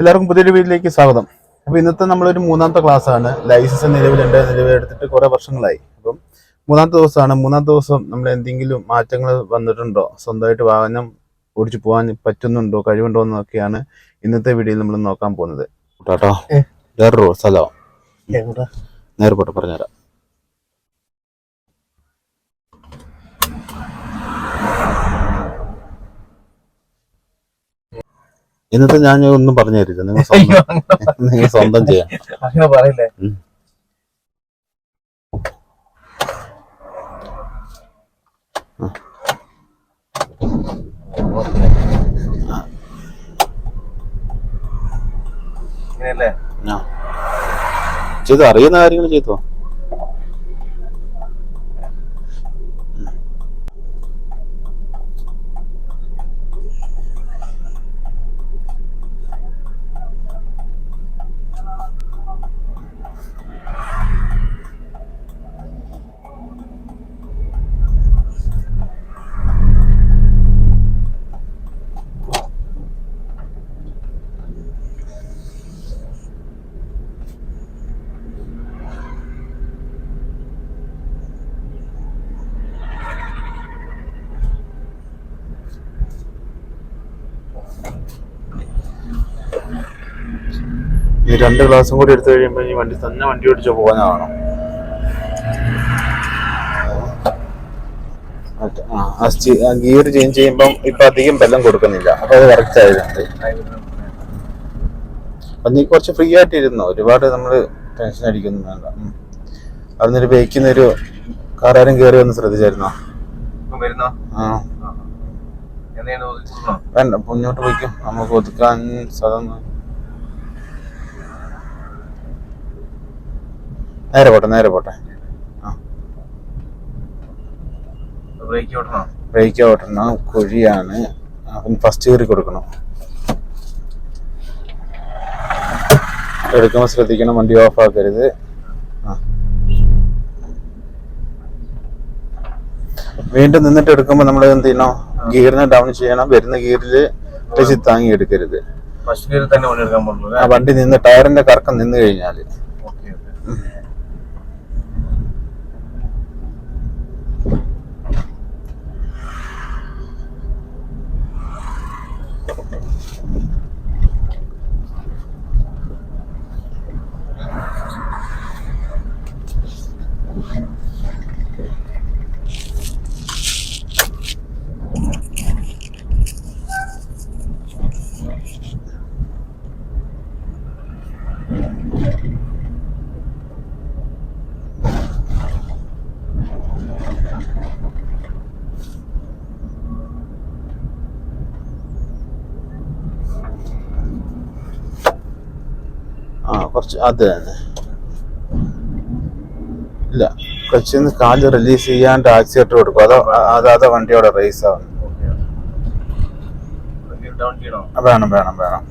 എല്ലാവർക്കും പുതിയൊരു വീട്ടിലേക്ക് സ്വാഗതം. അപ്പോൾ ഇന്നത്തെ നമ്മളൊരു മൂന്നാമത്തെ ക്ലാസ് ആണ് ലൈസൻസ് നിലവിലുണ്ട്. നിലവിലെടുത്തിട്ട് കുറേ വർഷങ്ങളായി. അപ്പം മൂന്നാമത്തെ ദിവസമാണ്. മൂന്നാമത്തെ ദിവസം നമ്മൾ എന്തെങ്കിലും മാറ്റങ്ങൾ വന്നിട്ടുണ്ടോ? സ്വന്തമായിട്ട് വാഹനം ഓടിച്ചു പോകാൻ പറ്റുന്നുണ്ടോ? കഴിവുണ്ടോ എന്നൊക്കെയാണ് ഇന്നത്തെ വീഡിയോയിൽ നമ്മൾ നോക്കാൻ പോകുന്നത്. കേട്ടോ. വേറൊരു സ്ഥലമാണ് നേരെ പോട്ടെ പറഞ്ഞുതരാം. ഇന്നത്തെ ഞാൻ ഒന്നും പറഞ്ഞു തരില്ല. നിങ്ങൾ സ്വന്തം നിങ്ങൾ സ്വന്തം ചെയ്യാം. അങ്ങനെ പറയില്ലേ? ചെയ്തു? അറിയുന്ന കാര്യങ്ങൾ ചെയ്തോ? ഈ രണ്ട് ക്ലാസ്സും കൂടി എടുത്തു കഴിയുമ്പോൾ ഈ വണ്ടി തന്നെ വണ്ടി ഓടിച്ച് പോകാനാണ് ആ ഗിയർ ചേഞ്ച് ചെയ്യുമ്പം ഇപ്പൊ അധികം ബലം കൊടുക്കുന്നില്ല. അപ്പൊ അത് കറക്റ്റ് ആയതുണ്ട് അപ്പൊ നീ കുറച്ച് ഫ്രീ ആയിട്ട് ഇരുന്നു ഒരുപാട് നമ്മൾ ടെൻഷൻ അടിക്കുന്നു വേണ്ട. അവിടുന്ന് ബൈക്കിൽ ഒരു കാറാരും കയറി ഒന്ന് ശ്രദ്ധിച്ചായിരുന്നോ? വേണ്ട മുന്നോട്ട് പോയിക്കും. നമുക്ക് ഒതുക്കാൻ സ്ഥലം നേരെ പോട്ടെ നേരെ പോട്ടെ. ബ്രേക്ക് ഓട്ടണോ? കുഴിയാണ്. അപ്പം ഫസ്റ്റ് കയറി കൊടുക്കണം. എടുക്കുമ്പോൾ ശ്രദ്ധിക്കണം വണ്ടി ഓഫ് ആക്കരുത്. വീണ്ടും നിന്നിട്ട് എടുക്കുമ്പോൾ നമ്മൾ എന്ത് ചെയ്യണം? ഗിയറിനെ ഡൗൺ ചെയ്യണം. വരുന്ന ഗിയറിൽ ടച്ച് താങ്ങി എടുക്കരുത്. വണ്ടി നിന്ന് ടയറിന്റെ കറക്കം നിന്ന് കഴിഞ്ഞാൽ ആ കുറച്ച് അത് തന്നെ. ഇല്ല കൊച്ചിയിൽ നിന്ന് കാൽ റിലീസ് ചെയ്യാൻ ടാക്സി ഇട്ട് കൊടുക്കും. അതോ അതാതെ വണ്ടിയോടെ റേസ് ആവുന്നു. വേണം വേണം വേണം.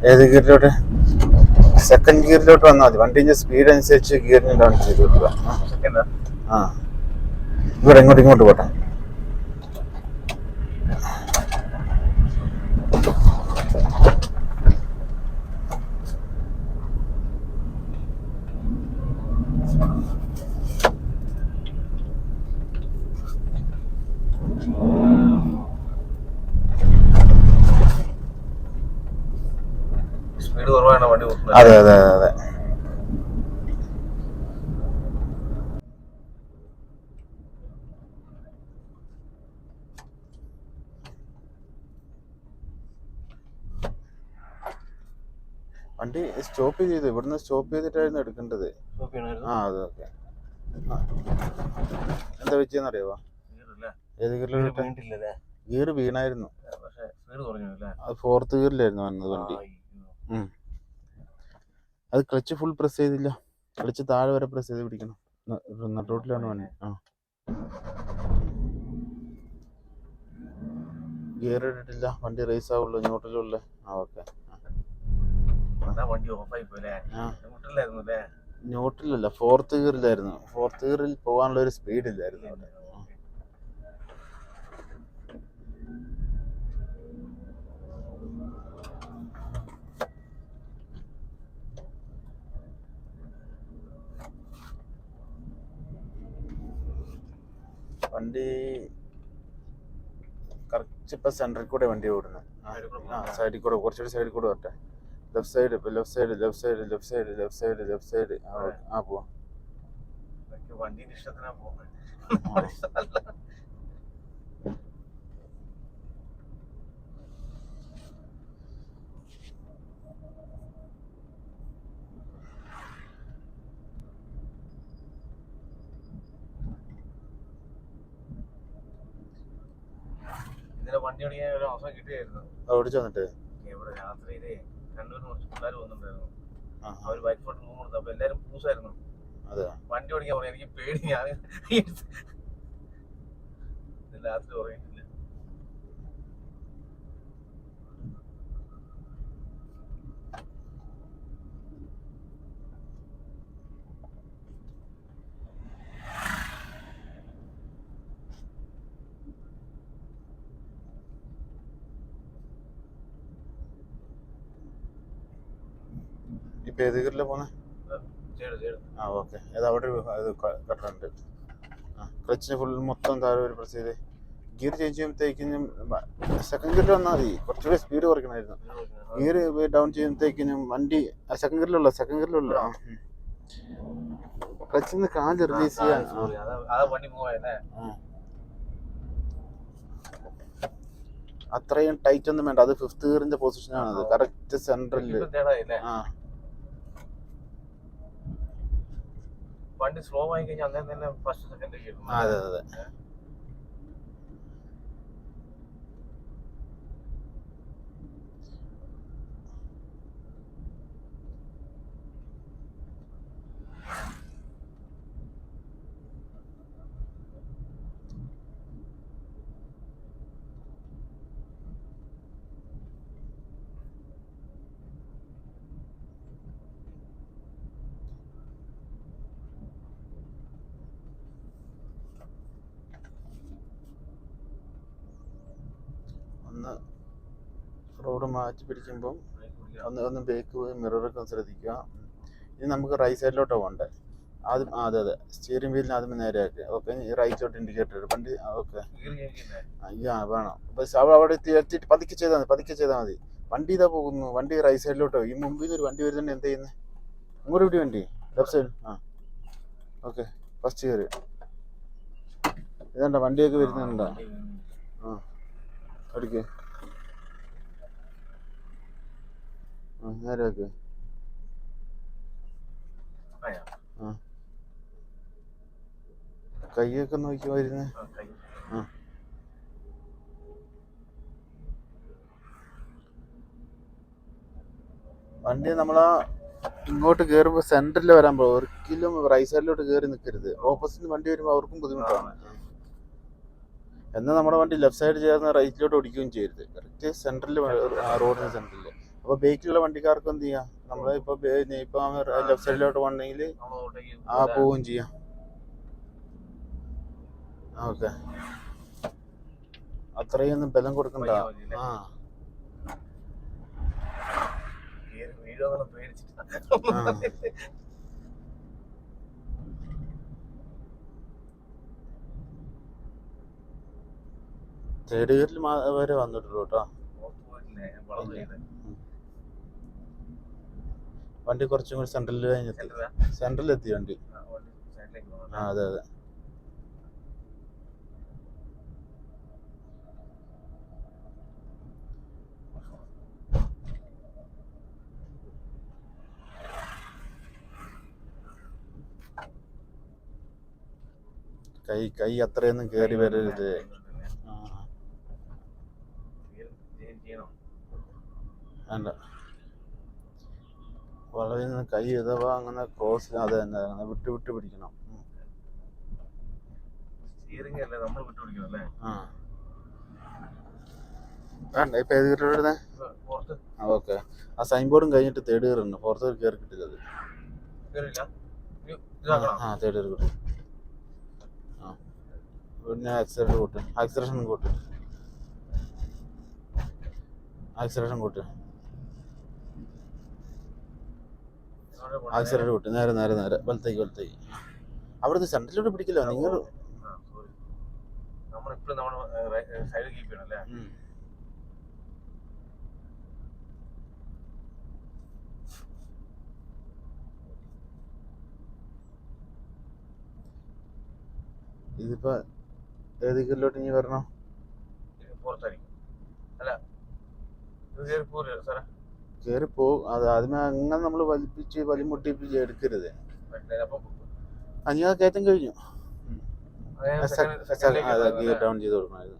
ഏത് ഗിയറിലോട്ട്? സെക്കൻഡ് ഗിയറിലോട്ട് വന്നാൽ മതി. വണ്ടിന്റെ സ്പീഡ് അനുസരിച്ച് ഗിയറിന് ഡൗൺ ചെയ്ത് സെക്കൻഡാ ആ. ഇവിടെ ഇങ്ങോട്ട് ഇങ്ങോട്ട് പോട്ടെ സ്പീഡ് കുറവാണ് വണ്ടി ഓട്ടുന്നത് അതെ അതെ അതെ വണ്ടി സ്റ്റോപ്പ് ചെയ്തു. ഇവിടുന്ന് സ്റ്റോപ്പ് ചെയ്തിട്ടായിരുന്നു എടുക്കേണ്ടത്. ആ അതെ ഓക്കെ എന്താ വെച്ചറിയോ ഏത് ഗിയർ വീണായിരുന്നു. അത് ഫോർത്ത് ഗിയറിലായിരുന്നു വന്നത് വണ്ടി. ഉം. അത് ക്ലച്ച് ഫുൾ പ്രസ് ചെയ്തില്ല. ക്ലച്ച് താഴെ വരെ പ്രസ് ചെയ്ത് പിടിക്കണം. നട്ടോട്ടിലാണ് വേണേ ആ. ഗിയർ ഇട്ടിട്ടില്ല. വണ്ടി റേസ് ആവുള്ളൂ. ന്യൂട്രലുള്ള ആ ഓക്കെ. ന്യൂട്രലല്ല ഫോർത്ത് ഗിയറിലായിരുന്നു ഫോർത്ത് ഗിയറിൽ പോകാനുള്ള ഒരു സ്പീഡ് ഇല്ലായിരുന്നു അവിടെ. വണ്ടി കറക്റ്റ് ഇപ്പൊ സെന്ററിൽ കൂടെ വണ്ടി ഓടുന്നത് ആ. സൈഡിൽ കൂടെ കുറച്ചുകൂടി സൈഡിൽ കൂടെ വരട്ടെ. ലെഫ്റ്റ് സൈഡ് ഇപ്പൊ left side left side left side left side left side ആ പോവാം. ഇതൊക്കെ വണ്ടീന്റെ ഇഷ്ടത്തിനാ പോകുന്നത് ആ. ഇതിനെ വണ്ടി ഓടിക്കാൻ ഒരു അവസരം കിട്ടിയായിരുന്നു. ഓടിച്ചു വന്നിട്ട്? ഇവിടെ രാത്രിയിൽ കണ്ണൂരിന് കുറച്ച് പിള്ളേർ വന്നിട്ടുണ്ടായിരുന്നു. അവർ ബൈക്ക് ഫോട്ടോ റൂം കൊടുത്തു അപ്പൊ എല്ലാരും പൂസായിരുന്നു. വണ്ടി ഓടിക്കാൻ പറഞ്ഞു എനിക്ക് പേടി ഞാൻ രാത്രി ഉറങ്ങിയിട്ടില്ല. ഇപ്പൊ ഏത് ഗിയറിലാണ് ചെയ്തു ആ ഓക്കെ. അത് അവിടെ ഒരു ഇത് കട്ടുണ്ട് ആ ക്ലച്ചിന് ഫുൾ മൊത്തം താഴെ ഒരു പ്രസ് ചെയ്ത്. ഗിയർ ചേഞ്ച് ചെയ്യുമ്പോഴത്തേക്കിനും സെക്കൻഡ് ഗിയറിൽ വന്നാൽ മതി. കുറച്ചുകൂടി സ്പീഡ് കുറയ്ക്കണമായിരുന്നു. ഗിയർ ഡൗൺ ചെയ്യുമ്പോഴത്തേക്കിനും വണ്ടി സെക്കൻഡ് ഗിയറിലുള്ള സെക്കൻഡ് ഗിയറിലുള്ള ക്ലച്ചിൽ നിന്ന് കാൽ റിലീസ് ചെയ്യാൻ. അത്രയും ടൈറ്റ് ഒന്നും വേണ്ട. അത് ഫിഫ്ത് ഗിയറിന്റെ പൊസിഷനാണ് അത് കറക്റ്റ് സെൻട്രലിൽ ആ. വണ്ടി സ്ലോ ആയി കഴിഞ്ഞാൽ അങ്ങനെ തന്നെ ഫസ്റ്റ് സെക്കൻഡ് അതെ അതെ ഒന്ന് റോഡ് മാറ്റി പിടിക്കുമ്പം ഒന്ന് ഒന്ന് ബേക്ക് പോയി മിററൊക്കെ ഒന്ന് ശ്രദ്ധിക്കുക. ഇനി നമുക്ക് റൈറ്റ് സൈഡിലോട്ട് പോകണ്ടേ. ആദ്യം ആ, അതെ അതെ. സ്റ്റിയറിംഗ് വീലിന് ആദ്യം നേരെയാക്കി ഓക്കെ റൈറ്റോട്ട് ഇൻഡിക്കേറ്റർ വണ്ടി ഓക്കെ. അയ്യാ വേണം. അപ്പൊ അവിടെ അവിടെ എത്തി എത്തിയിട്ട് പതുക്കെ ചെയ്താൽ മതി പതുക്കെ ചെയ്താൽ മതി. വണ്ടി ഇതാ പോകുന്നു. വണ്ടി റൈറ്റ് സൈഡിലോട്ടോ ഈ മുമ്പിൽ നിന്ന് ഒരു വണ്ടി വരുന്നുണ്ട്. എന്ത് ചെയ്യുന്നത് അങ്ങോട്ട് വിടി വണ്ടി. ലെഫ്റ്റ് സൈഡ് ആ. ഓക്കെ ഫസ്റ്റ് കയറി. ഇതാണ്ട വണ്ടിയൊക്കെ വരുന്നുണ്ടോ? ആ. അടിക്ക് ആ നേരെ ആക്ക് ആയാ. കൈയൊക്കെ നോക്കി വരുന്നേ ആ, വണ്ടി നമ്മള ഇങ്ങോട്ട് കയറുമ്പോൾ സെന്ററിൽ വരാൻ പോകും. ഒരിക്കലും റൈറ്റ് സൈഡിലോട്ട് കയറി നിൽക്കരുത് ഓപ്പോസിറ്റ് വണ്ടി വരുമ്പോൾ അവർക്കും ബുദ്ധിമുട്ടാണ്. എന്നാൽ നമ്മുടെ വണ്ടി ലെഫ്റ്റ് സൈഡ് ചേർന്ന് റൈറ്റിലോട്ട് ഓടിക്കുകയും ചെയ്യരുത്. കറക്റ്റ് സെന്ററിൽ റോഡിന് സെന്ററിൽ അപ്പോൾ ബേക്കിലുള്ള വണ്ടിക്കാർക്ക് എന്ത് ചെയ്യാം? നമ്മൾ ഇപ്പോൾ ഇപ്പൊ ലെഫ്റ്റ് സൈഡിലോട്ട് പോകണമെങ്കിൽ ആ പോവുകയും ചെയ്യാം. ഓക്കെ. അത്രയൊന്നും ബലം കൊടുക്കണ്ട? ആ. തേർഡ് വരെ വന്നിട്ടുള്ളൂ കേട്ടോ വണ്ടി കുറച്ചും കൂടി സെൻട്രലിൽ കഴിഞ്ഞെത്തി സെന്ററിലാ? സെൻട്രലിൽ എത്തി വണ്ടി. ആ, അതെ അതെ. കൈ കൈ അത്രയൊന്നും കയറി വരരുത്. വേണ്ട. വളവിൽ നിന്ന് കൈ ഇതവാ അങ്ങനെ ക്രോസിന് അത് തന്നെ അങ്ങനെ വിട്ട് വിട്ട് പിടിക്കണം. സ്റ്റിയറിംഗ് അല്ലേ? നമ്മൾ വിട്ടുപിടിക്കണം അല്ലേ? ആ. വേണ്ട ഇപ്പൊ ഏത് കയറി വരുന്നത് ഇപ്പൊ ആ ഓക്കെ ആ സൈൻ ബോർഡും കഴിഞ്ഞിട്ട് തേർഡ് കയറി ഉണ്ട്. ഫോർത്ത് കയറി കിട്ടില്ല അത്. ആ, തേർഡ് കയറി കിട്ടും. ആ. പിന്നെ ആക്സിലേറ്റർ കൂട്ടും. ആക്സിലേഷൻ കൂട്ടും. ആക്സിലേഷൻ കൂട്ട്. പോണം. ആക്സിലേറ്റർ നേരെ നേരെ നേരെ. വലത്തേക്ക് വലത്തേക്ക്. അവിടുന്ന് സെൻട്രലിലോട്ട് പിടിക്കില്ല. നിങ്ങൾ. ഇതിപ്പോ ഏതെങ്കിലോട്ട് ഇനി വരണോ? പുറത്തായിരിക്കും. അല്ല സാറേ. കയറി പോകും അത് ആദ്യമേ അങ്ങനെ നമ്മൾ വലിപ്പിച്ച് വലിമുട്ടിപ്പിച്ച് എടുക്കരുത്. അഞ്ഞാ കയറ്റം കഴിഞ്ഞു? ഡൗൺ ചെയ്ത് കൊടുക്കണം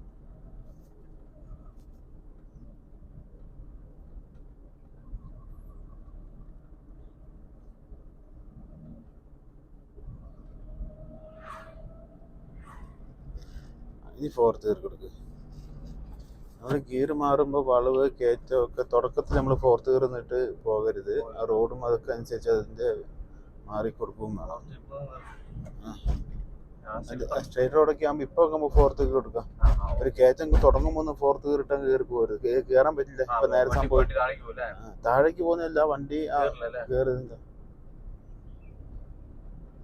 ഇനി ഫോർത്ത് ഗിയർ കൊടുക്കുക നമ്മൾ ഗിയർ മാറുമ്പോൾ വളവ് കയറ്റം ഒക്കെ തുടക്കത്തിൽ നമ്മൾ ഫോർത്ത് ഗിയർ നിന്നിട്ട് പോകരുത്. ആ റോഡും അതൊക്കെ അനുസരിച്ച് അതിന്റെ മാറിക്കൊടുക്കുകയും വേണം. സ്ട്രേറ്റ് റോഡൊക്കെ ആകുമ്പോൾ ഇപ്പോൾ നമുക്ക് ഫോർത്ത് ഗിയർ കൊടുക്കാം. ഒരു കയറ്റം തുടങ്ങുമ്പോൾ ഒന്ന് ഫോർത്ത് ഗിയർ ഇട്ടാൽ കയറി പോകരുത്. കയറാൻ പറ്റില്ല. ഇപ്പം നേരെ സംഭവം താഴേക്ക് പോകുന്നില്ല വണ്ടി കയറുന്നില്ല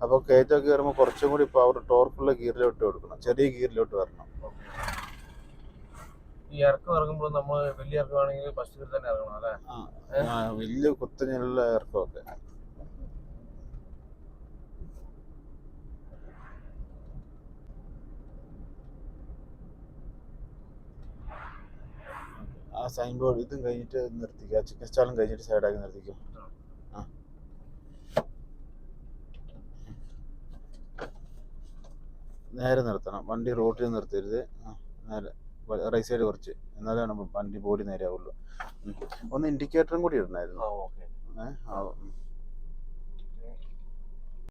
അപ്പോൾ കയറ്റം കയറുമ്പോൾ കുറച്ചും കൂടി പവർ ടോർക്കുള്ള ഗിയറിലോട്ട് കൊടുക്കണം. ചെറിയ ഗിയറിലോട്ട് വരണം. ഈ ഇറക്കം ഇറങ്ങുമ്പോൾ നമ്മൾ വലിയ ഇറക്കമാണെങ്കിൽ ഫസ്റ്റ് ഗിയർ തന്നെ ഇറങ്ങണം അല്ലേ? വലിയ കുത്തനെയുള്ള ഇറക്കമൊക്കെ. ആ സൈൻ ബോർഡ് ഇതും കഴിഞ്ഞിട്ട് നിർത്തിക്കുക ചിക്കൻ സ്റ്റാളും കഴിഞ്ഞിട്ട് സൈഡാക്കി നിർത്തിക്കും. ആ. നേരെ നിർത്തണം. വണ്ടി റോട്ടിൽ നിർത്തരുത്. നേരെ. റൈറ്റ് സൈഡ് കുറച്ച്. എന്നാലാണ് വണ്ടി ബോഡി നേരെ ആവുള്ളൂ ഒന്ന് ഇൻഡിക്കേറ്ററും കൂടി ഇടണമായിരുന്നു ഏഹ്.